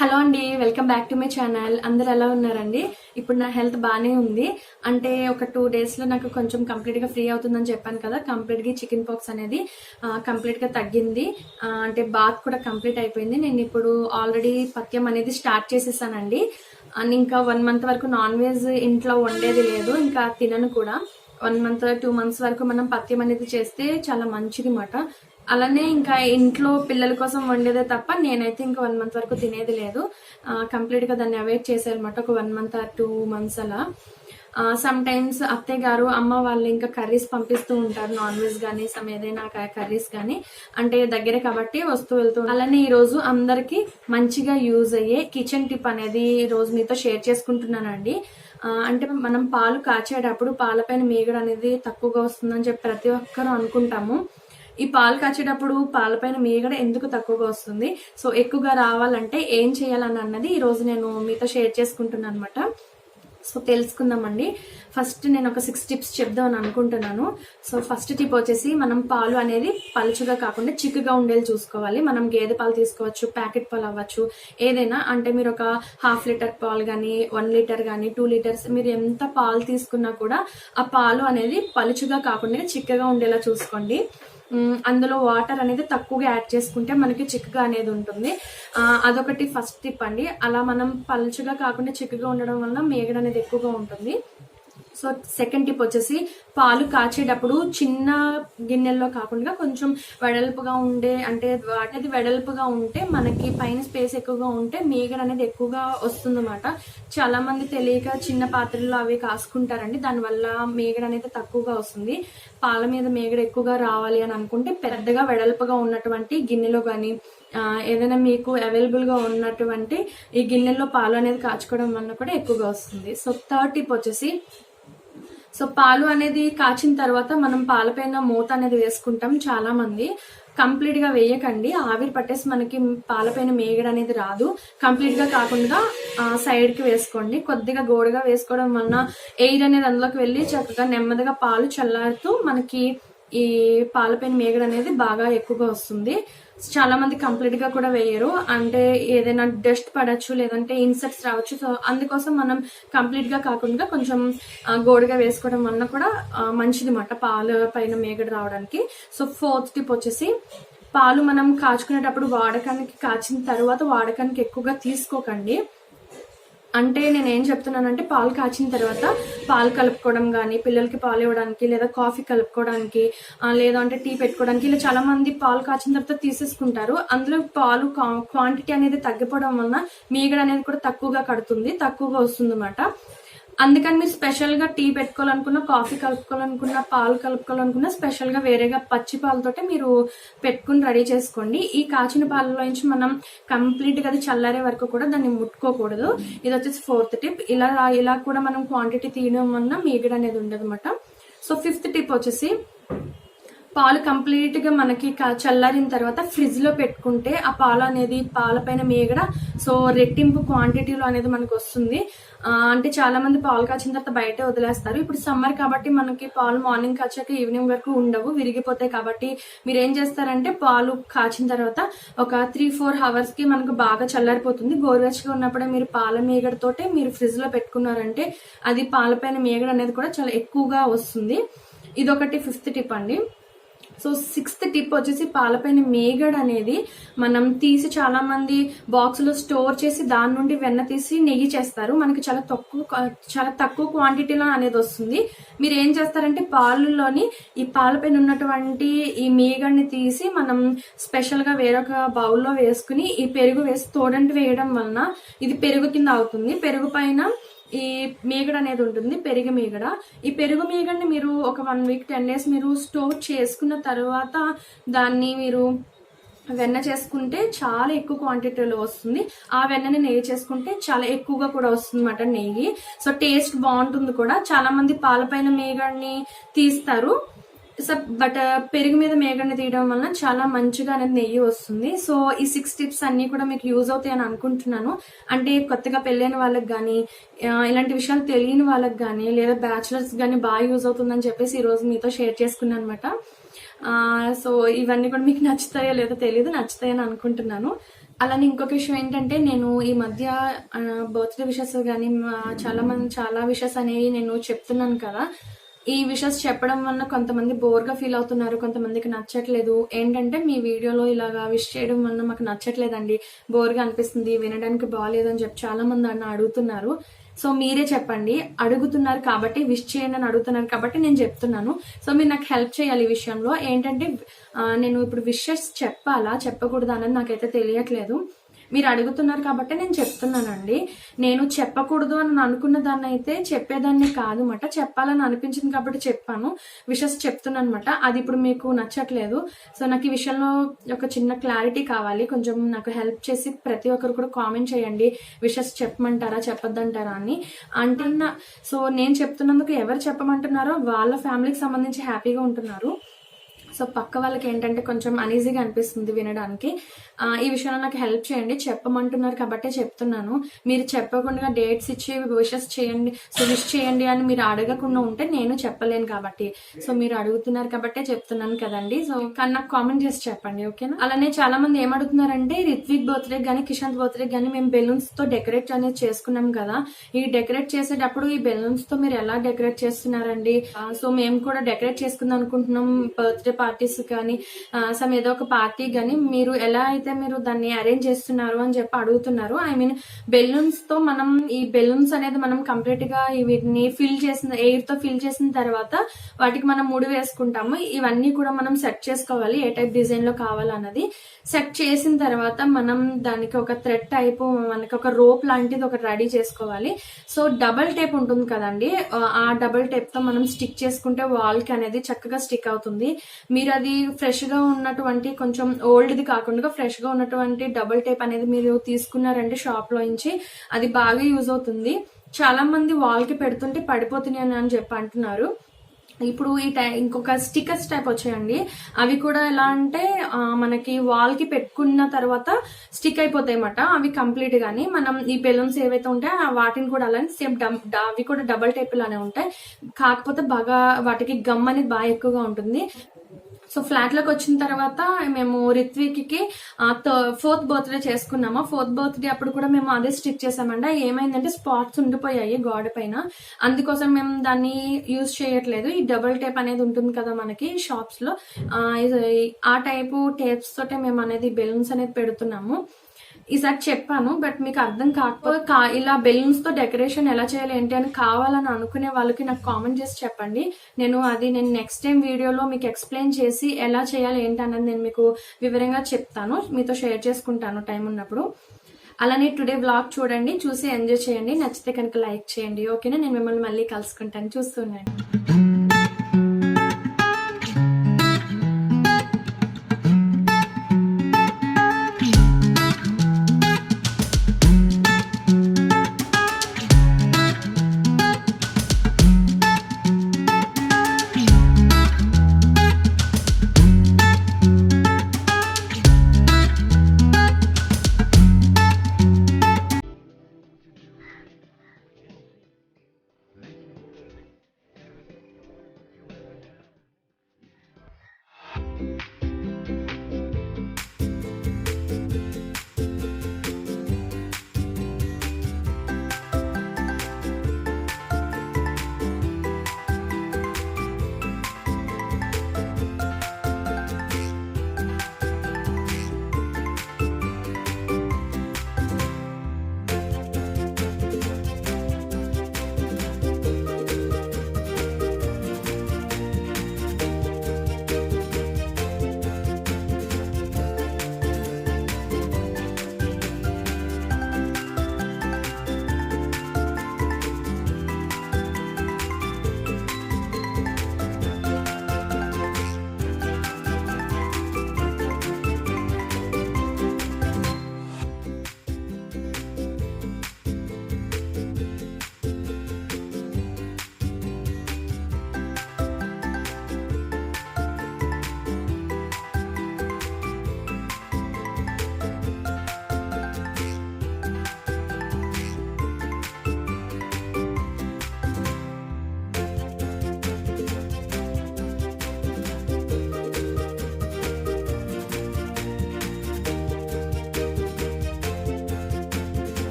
Hello అండి welcome back to my channel. అందరు ఎలా ఉన్నారండి? ఇప్పుడు నా హెల్త్ బాగానే ఉంది. అంటే ఒక టూ డేస్లో నాకు కొంచెం కంప్లీట్గా ఫ్రీ అవుతుందని చెప్పాను కదా కంప్లీట్గా చికెన్ పాక్స్ అనేది కంప్లీట్గా తగ్గింది. అంటే బాత్ కూడా కంప్లీట్ అయిపోయింది. నేను ఇప్పుడు ఆల్రెడీ పథ్యం అనేది స్టార్ట్ చేసేసానండి. అండ్ ఇంకా వన్ మంత్ వరకు నాన్ వెజ్ ఇంట్లో వండేది లేదు ఇంకా తినను కూడా. వన్ మంత్ టూ మంత్స్ వరకు మనం పత్యం అనేది చేస్తే చాలా మంచిది మాట. అలానే ఇంకా ఇంట్లో పిల్లల కోసం వండేదే తప్ప నేనైతే ఇంకా వన్ మంత్ వరకు తినేది లేదు. కంప్లీట్గా దాన్ని అవాయిడ్ చేసేయాలన్నమాట ఒక one month or two months అలా. సమ్ టైమ్స్ అత్తయ్య గారు అమ్మ వాళ్ళు ఇంకా కర్రీస్ పంపిస్తూ ఉంటారు నాన్ వెజ్ కానీ సమ్ ఏదైనా కర్రీస్ కానీ అంటే దగ్గర కాబట్టి వస్తూ వెళ్తూ అలానే ఈ రోజు అందరికి మంచిగా యూజ్ అయ్యే కిచెన్ టిప్ అనేది ఈ రోజు మీతో షేర్ చేసుకుంటున్నానండి. అంటే మనం పాలు కాచేటప్పుడు పాలపైన మేగడ అనేది తక్కువగా వస్తుందని చెప్పి ప్రతి ఒక్కరూ అనుకుంటాము. ఈ పాలు కాచేటప్పుడు పాలపైన మీగడ ఎందుకు తక్కువగా వస్తుంది? సో ఎక్కువగా రావాలంటే ఏం చేయాలని అన్నది ఈరోజు నేను మీతో షేర్ చేసుకుంటున్నాను అనమాట సో తెలుసుకుందామండి. ఫస్ట్ నేను ఒక సిక్స్ టిప్స్ చెప్దామని అనుకుంటున్నాను. సో ఫస్ట్ టిప్ వచ్చేసి మనం పాలు అనేది పలుచుగా కాకుండా చిక్కగా ఉండేది చూసుకోవాలి. మనం గేదె పాలు తీసుకోవచ్చు ప్యాకెట్ పాలు అవ్వచ్చు ఏదైనా అంటే మీరు ఒక హాఫ్ లీటర్ పాలు కానీ వన్ లీటర్ కానీ టూ లీటర్స్ మీరు ఎంత పాలు తీసుకున్నా కూడా ఆ పాలు అనేది పలుచుగా కాకుండా చిక్కగా ఉండేలా చూసుకోండి. అందులో వాటర్ అనేది తక్కువగా యాడ్ చేసుకుంటే మనకి చిక్కగా అనేది ఉంటుంది. అదొకటి ఫస్ట్ టిప్ అండి. అలా మనం పలుచగా కాకుండా చిక్కగా ఉండడం వల్ల మేగడ అనేది ఎక్కువగా ఉంటుంది. సో సెకండ్ టిప్ వచ్చేసి పాలు కాచేటప్పుడు చిన్న గిన్నెల్లో కాకుండా కొంచెం వెడల్పుగా ఉండే అంటే వాటిది వెడల్పుగా ఉంటే మనకి పైన స్పేస్ ఎక్కువగా ఉంటే మేగడ అనేది ఎక్కువగా వస్తుందన్నమాట. చాలా మంది తెలియక చిన్న పాత్రల్లో అవి కాసుకుంటారండి. దానివల్ల మేగడ అనేది తక్కువగా వస్తుంది. పాల మీద మేగడ ఎక్కువగా రావాలి అని అనుకుంటే పెద్దగా వెడల్పుగా ఉన్నటువంటి గిన్నెలో కానీ ఏదైనా మీకు అవైలబుల్గా ఉన్నటువంటి ఈ గిన్నెల్లో పాలు అనేది కాచుకోవడం వల్ల కూడా ఎక్కువగా వస్తుంది. సో థర్డ్ టిప్ వచ్చేసి సో పాలు అనేది కాచిన తర్వాత మనం పాలపైన మూత అనేది వేసుకుంటాం చాలా మంది. కంప్లీట్గా వేయకండి. ఆవిరి పట్టేసి మనకి పాలపైన మేగడ అనేది రాదు. కంప్లీట్గా కాకుండా సైడ్కి వేసుకోండి. కొద్దిగా గోడగా వేసుకోవడం వలన ఎయిర్ అనేది అందులోకి వెళ్ళి చక్కగా నెమ్మదిగా పాలు చల్లారుతూ మనకి ఈ పాలపైన మేగడ అనేది బాగా ఎక్కువగా వస్తుంది. చాలా మంది కంప్లీట్గా కూడా వేయరు. అంటే ఏదైనా డస్ట్ పడచ్చు లేదంటే ఇన్సెక్ట్స్ రావచ్చు. సో అందుకోసం మనం కంప్లీట్గా కాకుండా కొంచెం గోడగా గోడుగా వేసుకోవడం వలన కూడా మంచిది మాట పాలు పైన మేగడ రావడానికి. సో ఫోర్త్ టిప్ వచ్చేసి పాలు మనం కాచుకునేటప్పుడు వాడకానికి కాచిన తర్వాత వాడకానికి ఎక్కువగా తీసుకోకండి. అంటే నేను ఏం చెప్తున్నానంటే పాలు కాచిన తర్వాత పాలు కలుపుకోవడం కానీ పిల్లలకి పాలు ఇవ్వడానికి లేదా కాఫీ కలుపుకోవడానికి లేదా అంటే టీ పెట్టుకోవడానికి ఇలా చాలా మంది పాలు కాచిన తర్వాత తీసేసుకుంటారు. అందులో పాలు క్వాంటిటీ అనేది తగ్గిపోవడం వలన మీగడ అనేది కూడా తక్కువగా కడుతుంది తక్కువగా వస్తుంది అందుకని మీరు స్పెషల్గా టీ పెట్టుకోవాలనుకున్న కాఫీ కలుపుకోవాలనుకున్న పాలు కలుపుకోవాలనుకున్న స్పెషల్గా వేరేగా పచ్చి పాలతోటే మీరు పెట్టుకుని రెడీ చేసుకోండి. ఈ కాచిన పాలలో నుంచి మనం కంప్లీట్గా అది చల్లారే వరకు కూడా దాన్ని ముట్టుకోకూడదు. ఇది వచ్చేసి ఫోర్త్ టిప్ ఇలా ఇలా కూడా మనం క్వాంటిటీ తీయడం వలన మీగడ అనేది ఉండదు అనమాట సో ఫిఫ్త్ టిప్ వచ్చేసి పాలు కంప్లీట్గా మనకి చల్లారిన తర్వాత ఫ్రిడ్జ్లో పెట్టుకుంటే ఆ పాలు అనేది పాలపైన మేగడ సో రెట్టింపు క్వాంటిటీలో అనేది మనకు వస్తుంది. అంటే చాలా మంది పాలు కాచిన తర్వాత బయట వదిలేస్తారు. ఇప్పుడు సమ్మర్ కాబట్టి మనకి పాలు మార్నింగ్ కాచాక ఈవినింగ్ వరకు ఉండవు విరిగిపోతాయి కాబట్టి మీరు ఏం చేస్తారంటే పాలు కాచిన తర్వాత ఒక త్రీ ఫోర్ అవర్స్కి మనకు బాగా చల్లారిపోతుంది. గోరువెచ్చగా ఉన్నప్పుడే మీరు పాల మేగడతోటే మీరు ఫ్రిడ్జ్లో పెట్టుకున్నారంటే అది పాలపైన మేగడ అనేది కూడా చాలా ఎక్కువగా వస్తుంది. ఇదొకటి ఫిఫ్త్ టిప్ అండి. సో సిక్స్త్ టిప్ వచ్చేసి పాలపైన మేగడ్ అనేది మనం తీసి చాలా మంది బాక్స్లో స్టోర్ చేసి దాని నుండి వెన్న తీసి నెయ్యి చేస్తారు. మనకి చాలా తక్కువ చాలా తక్కువ క్వాంటిటీలో అనేది వస్తుంది. మీరు ఏం చేస్తారంటే పాలులోని ఈ పాలపైన ఉన్నటువంటి ఈ మేగడ్ని తీసి మనం స్పెషల్గా వేరొక బౌల్లో వేసుకుని ఈ పెరుగు వేసి తోడంటి వేయడం వలన ఇది పెరుగు కింద అవుతుంది. పెరుగు పైన ఈ మీగడ అనేది ఉంటుంది పెరుగు మీగడ. ఈ పెరుగు మీగడని మీరు ఒక వన్ వీక్ టెన్ డేస్ మీరు స్టోర్ చేసుకున్న తర్వాత దాన్ని మీరు వెన్న చేసుకుంటే చాలా ఎక్కువ క్వాంటిటీలో వస్తుంది. ఆ వెన్నని నెయ్యి చేసుకుంటే చాలా ఎక్కువగా కూడా వస్తుంది అన్నమాట నెయ్యి. సో టేస్ట్ బాగుంటుంది కూడా. చాలా మంది పాలపైన మేగడ్ని తీస్తారు. సో బట్ పెరుగు మీద మేగడ్ని తీయడం వలన చాలా మంచిగా అనేది నెయ్యి వస్తుంది. సో ఈ సిక్స్ టిప్స్ అన్ని కూడా మీకు యూజ్ అవుతాయి అని అనుకుంటున్నాను. అంటే కొత్తగా పెళ్ళైన వాళ్ళకి కానీ ఇలాంటి విషయాలు తెలియని వాళ్ళకి కానీ లేదా బ్యాచులర్స్ కానీ బాగా యూజ్ అవుతుందని చెప్పేసి ఈ రోజు మీతో షేర్ చేసుకున్నాను అనమాట సో ఇవన్నీ కూడా మీకు నచ్చుతాయో లేదో తెలియదు నచ్చుతాయని అనుకుంటున్నాను. అలానే ఇంకొక విషయం ఏంటంటే నేను ఈ మధ్య బర్త్డే విషెస్ కానీ చాలా మంది చాలా విషెస్ అనేవి నేను చెప్తున్నాను కదా. ఈ విషెస్ చెప్పడం వల్ల కొంతమంది బోర్గా ఫీల్ అవుతున్నారు కొంతమందికి నచ్చట్లేదు. ఏంటంటే మీ వీడియోలో ఇలాగా విష్ చేయడం వల్ల మాకు నచ్చట్లేదండి. బోర్గా అనిపిస్తుంది వినడానికి బాగాలేదు అని చెప్పి చాలా మంది అన్న అడుగుతున్నారు. సో మీరే చెప్పండి. అడుగుతున్నారు కాబట్టి విష్ చేయండి అని అడుగుతున్నారు కాబట్టి నేను చెప్తున్నాను. సో మీరు నాకు హెల్ప్ చేయాలి ఈ విషయంలో. ఏంటంటే నేను ఇప్పుడు విషెస్ చెప్పాలా చెప్పకూడదా అనేది నాకైతే తెలియట్లేదు. మీరు అడుగుతున్నారు కాబట్టి నేను చెప్తున్నానండి. నేను చెప్పకూడదు అని అనుకున్న దాన్ని అయితే చెప్పేదాన్ని కాదు అనమాట చెప్పాలని అనిపించింది కాబట్టి చెప్పాను. విషెస్ చెప్తున్నాను అనమాట అది ఇప్పుడు మీకు నచ్చట్లేదు. సో నాకు ఈ విషయంలో ఒక చిన్న క్లారిటీ కావాలి. కొంచెం నాకు హెల్ప్ చేసి ప్రతి ఒక్కరు కూడా కామెంట్ చేయండి. విషెస్ చెప్పమంటారా చెప్పొద్దంటారా అని. అంటున్న. సో నేను చెప్తున్నందుకు ఎవరు చెప్పమంటున్నారో వాళ్ళ ఫ్యామిలీకి సంబంధించి హ్యాపీగా ఉంటున్నారు. సో పక్క వాళ్ళకి ఏంటంటే కొంచెం అనీజీగా అనిపిస్తుంది వినడానికి. ఈ విషయంలో నాకు హెల్ప్ చేయండి. చెప్పమంటున్నారు కాబట్టే చెప్తున్నాను. మీరు చెప్పకుండా డేట్స్ ఇచ్చి విషెస్ చేయండి సో విష్ చేయండి అని మీరు అడగకుండా ఉంటే నేను చెప్పలేను కాబట్టి. సో మీరు అడుగుతున్నారు కాబట్టే చెప్తున్నాను కదండి. సో కానీ నాకు కామెంట్ చేసి చెప్పండి ఓకేనా అలానే చాలా మంది ఏమడుగుతున్నారంటే రిత్విక్ బర్త్డే కానీ కిషాంత్ బర్త్డే కానీ మేము బెలూన్స్తో డెకరేట్ అనేది చేసుకున్నాం కదా. ఈ డెకరేట్ చేసేటప్పుడు ఈ బెలూన్స్తో మీరు ఎలా డెకరేట్ చేస్తున్నారండి? సో మేము కూడా డెకరేట్ చేసుకుందాం అనుకుంటున్నాం బర్త్డే పార్టీస్ కానీ సమ్ ఏదో ఒక పార్టీ కానీ మీరు ఎలా అయితే మీరు దాన్ని అరేంజ్ చేస్తున్నారు అని చెప్పి అడుగుతున్నారు. ఐ మీన్ బెలూన్స్తో మనం ఈ బెలూన్స్ అనేది మనం కంప్లీట్గా వీటిని ఫిల్ చేసిన ఎయిర్తో ఫిల్ చేసిన తర్వాత వాటికి మనం ముడి వేసుకుంటాము. ఇవన్నీ కూడా మనం సెట్ చేసుకోవాలి ఏ టైప్ డిజైన్లో కావాలన్నది. సెట్ చేసిన తర్వాత మనం దానికి ఒక థ్రెడ్ టైప్ మనకి ఒక రోప్ లాంటిది ఒకటి రెడీ చేసుకోవాలి. సో డబల్ టేప్ ఉంటుంది కదండి. ఆ డబల్ టేప్తో మనం స్టిక్ చేసుకుంటే వాల్కి అనేది చక్కగా స్టిక్ అవుతుంది. మీరు అది ఫ్రెష్గా ఉన్నటువంటి కొంచెం ఓల్డ్ది కాకుండా ఫ్రెష్గా ఉన్నటువంటి డబల్ టేప్ అనేది మీరు తీసుకున్నారంటే షాప్లో నుంచి అది బాగా యూజ్ అవుతుంది. చాలా మంది వాల్కి పెడుతుంటే పడిపోతున్నాయి అని చెప్పి అంటున్నారు. ఇప్పుడు ఈ టై ఇంకొక స్టిక్కర్స్ టైప్ వచ్చాయండి. అవి కూడా ఎలా అంటే మనకి వాల్కి పెట్టుకున్న తర్వాత స్టిక్ అయిపోతాయి అన్నమాట అవి కంప్లీట్ గాని మనం ఈ బెలూన్స్ ఏవైతే ఉంటాయో వాటిని కూడా అలానే సేమ్ అవి కూడా డబల్ టైప్ లానే ఉంటాయి. కాకపోతే బాగా వాటికి గమ్ అనేది బాగా ఎక్కువగా ఉంటుంది. సో ఫ్లాట్లోకి వచ్చిన తర్వాత మేము రిత్విక్కి ఫోర్త్ బర్త్డే చేసుకున్నాము. ఫోర్త్ బర్త్డే అప్పుడు కూడా మేము అదే స్టిక్ చేసామండి ఏమైందంటే స్పాట్స్ ఉండిపోయాయి గోడ పైన. అందుకోసం మేము దాన్ని యూజ్ చేయట్లేదు. ఈ డబుల్ టేప్ అనేది ఉంటుంది కదా మనకి షాప్స్లో ఆ, ఆ టైపు టేప్స్ తోటే మేము అనేది బెలూన్స్ అనేది పెడుతున్నాము. ఈసారి చెప్పాను బట్ మీకు అర్థం కాకపోతే కా- ఇలా బెలూన్స్తో డెకరేషన్ ఎలా చేయాలి ఏంటి అని కావాలని అనుకునే వాళ్ళకి నాకు కామెంట్ చేసి చెప్పండి. నేను అది నేను నెక్స్ట్ టైం వీడియోలో మీకు ఎక్స్ప్లెయిన్ చేసి ఎలా చేయాలి ఏంటి అన్నది నేను మీకు వివరంగా చెప్తాను. మీతో షేర్ చేసుకుంటాను టైం ఉన్నప్పుడు. అలానే టుడే బ్లాగ్ చూడండి చూసి ఎంజాయ్ చేయండి. నచ్చితే కనుక లైక్ చేయండి. ఓకేనా? నేను మిమ్మల్ని మళ్ళీ కలుసుకుంటాను. చూస్తున్నాను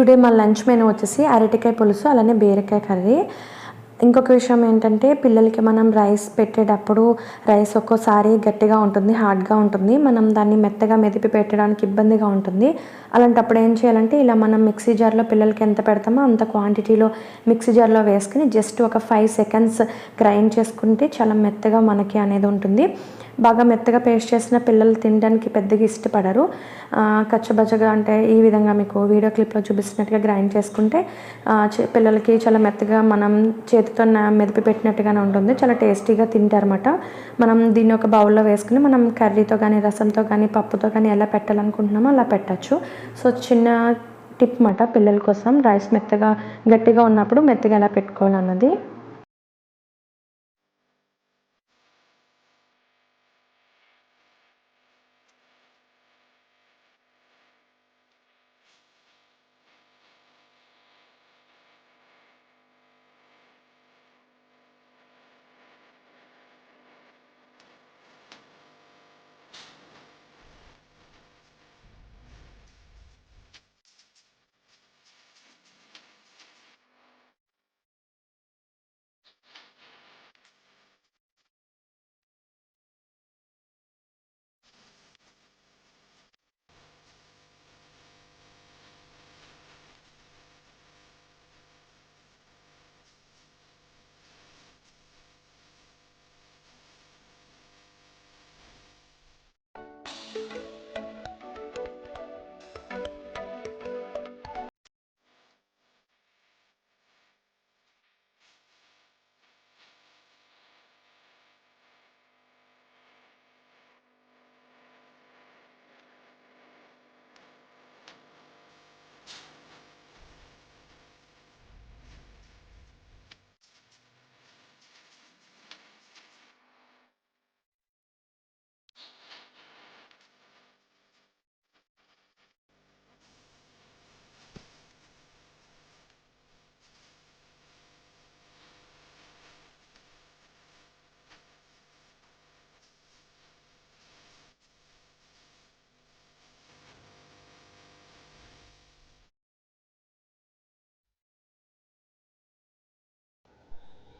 టుడే మా లంచ్ మెనూ వచ్చేసి అరటికాయ పులుసు అలానే బీరకాయ కర్రీ. ఇంకొక విషయం ఏంటంటే పిల్లలకి మనం రైస్ పెట్టేటప్పుడు రైస్ ఒక్కోసారి గట్టిగా ఉంటుంది హార్డ్గా ఉంటుంది. మనం దాన్ని మెత్తగా మెదిపి పెట్టడానికి ఇబ్బందిగా ఉంటుంది. అలాంటప్పుడు ఏం చేయాలంటే ఇలా మనం మిక్సీ జార్లో పిల్లలకి ఎంత పెడతామో అంత క్వాంటిటీలో మిక్సీ జార్లో వేసుకుని జస్ట్ ఒక ఫైవ్ సెకండ్స్ గ్రైండ్ చేసుకుంటే చాలా మెత్తగా మనకి అనేది ఉంటుంది. బాగా మెత్తగా పేస్ట్ చేసిన పిల్లలు తినడానికి పెద్దగా ఇష్టపడరు. కచ్చబచ్చగా అంటే ఈ విధంగా మీకు వీడియో క్లిప్లో చూపిస్తున్నట్టుగా గ్రైండ్ చేసుకుంటే పిల్లలకి చాలా మెత్తగా మనం చేతితో మెదిపి పెట్టినట్టుగానే ఉంటుంది. చాలా టేస్టీగా తింటారన్నమాట. మనం దీన్ని ఒక బౌల్లో వేసుకుని మనం కర్రీతో కానీ రసంతో కానీ పప్పుతో కానీ ఎలా పెట్టాలనుకుంటున్నామో అలా పెట్టచ్చు. సో చిన్న టిప్ మాట పిల్లల కోసం. రైస్ మెత్తగా గట్టిగా ఉన్నప్పుడు మెత్తగా ఎలా పెట్టుకోవాలన్నది.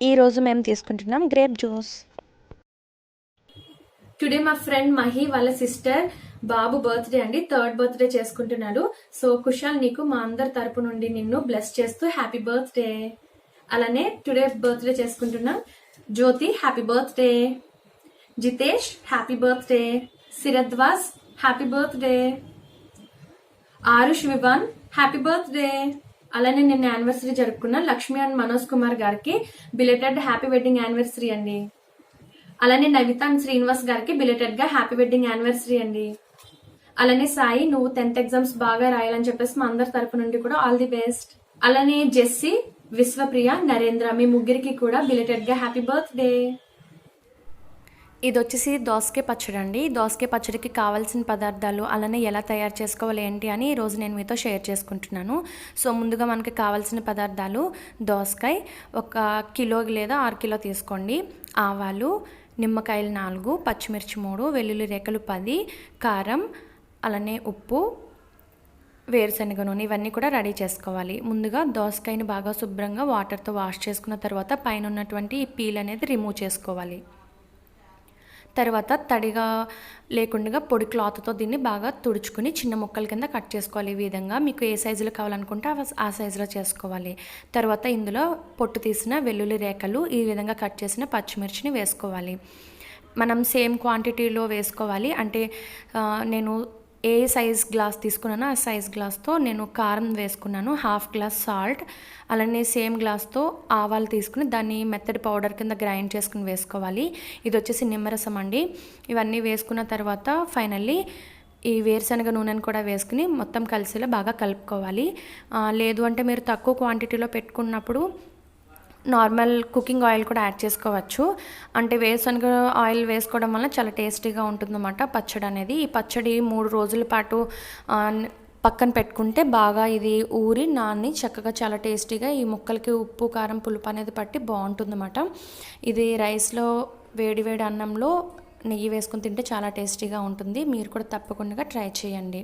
ఈరోజు మేము తీసుకుంటున్నాం గ్రేప్ జ్యూస్. టుడే మా ఫ్రెండ్ మహి వాళ్ళ సిస్టర్ బాబు బర్త్డే అండి థర్డ్ బర్త్డే చేసుకుంటున్నాడు. సో కుషాల్ నీకు మా అందరి తరపు నుండి నిన్ను బ్లెస్ చేస్తూ హ్యాపీ బర్త్డే అలానే టుడే బర్త్డే చేసుకుంటున్నాం. Jyothi happy birthday Jitesh happy birthday సిరద్వాస్ happy birthday Aarush Vivaan happy birthday అలానే నిన్న యానివర్సరీ జరుపుకున్న లక్ష్మి అండ్ మనోజ్ కుమార్ గారికి బిలేటెడ్ హ్యాపీ వెడ్డింగ్ యానివర్సరీ అండి. అలానే నవిత అండ్ శ్రీనివాస్ గారికి బిలేటెడ్గా హ్యాపీ వెడ్డింగ్ యానివర్సరీ అండి. అలానే సాయి నువ్వు టెన్త్ ఎగ్జామ్స్ బాగా రాయాలని చెప్పేసి మా అందరి తరపు నుండి కూడా ఆల్ ది బెస్ట్ అలానే జెస్సీ విశ్వప్రియ నరేంద్ర మీ ముగ్గురికి కూడా బిలేటెడ్గా హ్యాపీ బర్త్డే ఇది వచ్చేసి దోసకాయ పచ్చడి అండి. దోసకాయ పచ్చడికి కావాల్సిన పదార్థాలు అలానే ఎలా తయారు చేసుకోవాలి ఏంటి అని ఈరోజు నేను మీతో షేర్ చేసుకుంటున్నాను. సో ముందుగా మనకి కావాల్సిన పదార్థాలు దోసకాయ ఒక కిలో లేదా ఆరు కిలో తీసుకోండి. ఆవాలు నిమ్మకాయలు నాలుగు పచ్చిమిర్చి మూడు వెల్లుల్లి రేఖలు పది కారం అలానే ఉప్పు వేరుశనగ నూనె ఇవన్నీ కూడా రెడీ చేసుకోవాలి. ముందుగా దోసకాయని బాగా శుభ్రంగా వాటర్తో వాష్ చేసుకున్న తర్వాత పైన ఉన్నటువంటి ఈ పీల్ అనేది రిమూవ్ చేసుకోవాలి. తర్వాత తడిగా లేకుండా పొడి క్లాత్తో దీన్ని బాగా తుడుచుకుని చిన్న ముక్కల కింద కట్ చేసుకోవాలి ఈ విధంగా. మీకు ఏ సైజులో కావాలనుకుంటే ఆ- సైజులో చేసుకోవాలి. తర్వాత ఇందులో పొట్టు తీసిన వెల్లుల్లి రేఖలు ఈ విధంగా కట్ చేసిన పచ్చిమిర్చిని వేసుకోవాలి. మనం సేమ్ క్వాంటిటీలో వేసుకోవాలి. అంటే నేను ఏ సైజ్ గ్లాస్ తీసుకున్నానో ఆ సైజ్ గ్లాస్తో నేను కారం వేసుకున్నాను హాఫ్ గ్లాస్ సాల్ట్ అలానే సేమ్ గ్లాస్తో ఆవాలు తీసుకుని దాన్ని మెత్తడి పౌడర్ కింద గ్రైండ్ చేసుకుని వేసుకోవాలి. ఇది వచ్చేసి నిమ్మరసం అండి. ఇవన్నీ వేసుకున్న తర్వాత ఫైనల్లీ ఈ వేరుశనగ నూనెను కూడా వేసుకుని మొత్తం కలిసేలా బాగా కలుపుకోవాలి. లేదు అంటే మీరు తక్కువ క్వాంటిటీలో పెట్టుకున్నప్పుడు నార్మల్ కుకింగ్ ఆయిల్ కూడా యాడ్ చేసుకోవచ్చు. అంటే వేరుశనగ ఆయిల్ వేసుకోవడం వల్ల చాలా టేస్టీగా ఉంటుందన్నమాట పచ్చడి అనేది. ఈ పచ్చడి మూడు రోజుల పాటు పక్కన పెట్టుకుంటే బాగా ఇది ఊరి నాన్ని చక్కగా చాలా టేస్టీగా ఈ ముక్కలకి ఉప్పు కారం పులుపు అనేది పట్టి బాగుంటుందన్నమాట. ఇది రైస్లో వేడి వేడి అన్నంలో నెయ్యి వేసుకుని తింటే చాలా టేస్టీగా ఉంటుంది. మీరు కూడా తప్పకుండా ట్రై చేయండి.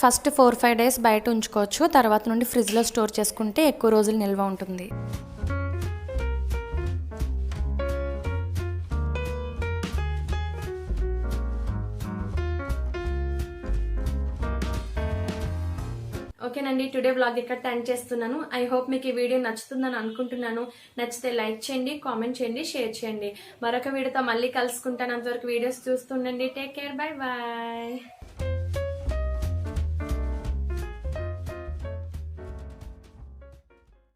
ఫస్ట్ ఫోర్ ఫైవ్ డేస్ బయట ఉంచుకోవచ్చు. తర్వాత నుండి ఫ్రిడ్జ్లో స్టోర్ చేసుకుంటే ఎక్కువ రోజులు నిల్వ ఉంటుంది. ఓకేనండి టుడే బ్లాగ్ ఇక్కడ టెన్ చేస్తున్నాను. ఐ హోప్ మీకు ఈ వీడియో నచ్చుతుందని అనుకుంటున్నాను. నచ్చితే లైక్ చేయండి కామెంట్ చేయండి షేర్ చేయండి. మరొక వీడియోతో మళ్ళీ కలుసుకుంటాను. అంతవరకు videos చూస్తుండండి. Take care. Bye bye.